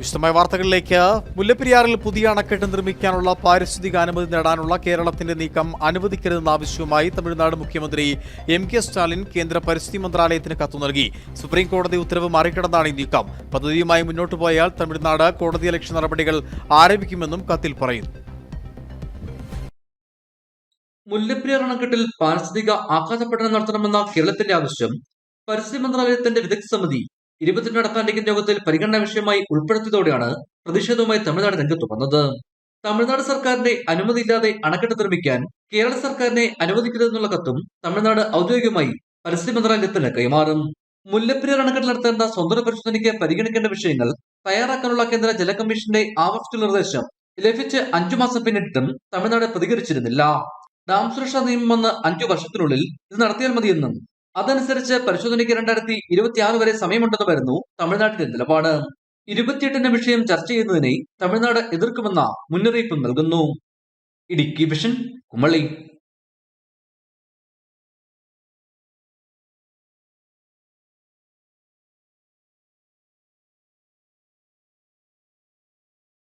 വിശദമായ വാർത്തകളിലേക്ക്. മുല്ലപ്പെരിയാറിൽ പുതിയ അണക്കെട്ട് നിർമ്മിക്കാനുള്ള പാരിസ്ഥിതിക അനുമതി നേടാനുള്ള കേരളത്തിന്റെ നീക്കം അനുവദിക്കരുതെന്ന ആവശ്യവുമായി തമിഴ്നാട് മുഖ്യമന്ത്രി എം കെ സ്റ്റാലിൻ കേന്ദ്ര പരിസ്ഥിതി മന്ത്രാലയത്തിന് കത്തു നൽകി. സുപ്രീം കോടതി ഉത്തരവ് മറികടന്നാണ് ഈ നീക്കം. പദ്ധതിയുമായി മുന്നോട്ടു പോയാൽ തമിഴ്നാട് കോടതിയലക്ഷ്യ നടപടികൾ ആരംഭിക്കുമെന്നും കത്തിൽ പറയുന്നു. മുല്ലപ്പെരിയാർ അണക്കെട്ടിൽ പാരിസ്ഥിതിക ആഘാത പഠനം നടത്തണമെന്ന കേരളത്തിന്റെ ആവശ്യം പരിസ്ഥിതി മന്ത്രാലയത്തിന്റെ വിദഗ്ധ സമിതി ഇരുപത്തിരണ്ട് നടത്താൻ യോഗത്തിൽ പരിഗണന വിഷയമായി ഉൾപ്പെടുത്തിയതോടെയാണ് പ്രതിഷേധവുമായി തമിഴ്നാട് രംഗത്ത് വന്നത്. തമിഴ്നാട് സർക്കാരിന്റെ അനുമതിയില്ലാതെ അണക്കെട്ട് നിർമ്മിക്കാൻ കേരള സർക്കാരിനെ അനുവദിക്കരുതെന്നുള്ള കത്തും തമിഴ്നാട് ഔദ്യോഗികമായി പരിസ്ഥിതി മന്ത്രാലയത്തിന് കൈമാറും. മുല്ലപ്പെരിയാർ അണക്കെട്ടിൽ നടത്തേണ്ട സ്വന്തം പരിശോധനയ്ക്ക് പരിഗണിക്കേണ്ട വിഷയങ്ങൾ തയ്യാറാക്കാനുള്ള കേന്ദ്ര ജല കമ്മീഷന്റെ നിർദ്ദേശം ലഭിച്ച് അഞ്ചു മാസം പിന്നിട്ടും തമിഴ്നാട് പ്രതികരിച്ചിരുന്നില്ല. ഡാം സുരക്ഷാ നിയമം വന്ന് അഞ്ചു വർഷത്തിനുള്ളിൽ ഇത് നടത്തിയാൽ മതിയെന്നും അതനുസരിച്ച് പരിശോധനയ്ക്ക് രണ്ടായിരത്തി ഇരുപത്തിയാറ് വരെ സമയമുണ്ടെന്നുമായിരുന്നു തമിഴ്നാട്ടിന്റെ നിലപാട്. ഇരുപത്തിയെട്ടിന്റെ വിഷയം ചർച്ച ചെയ്യുന്നതിനെ തമിഴ്നാട് എതിർക്കുമെന്ന മുന്നറിയിപ്പും നൽകുന്നു. ഇടുക്കി വിഷൻ കുമളി.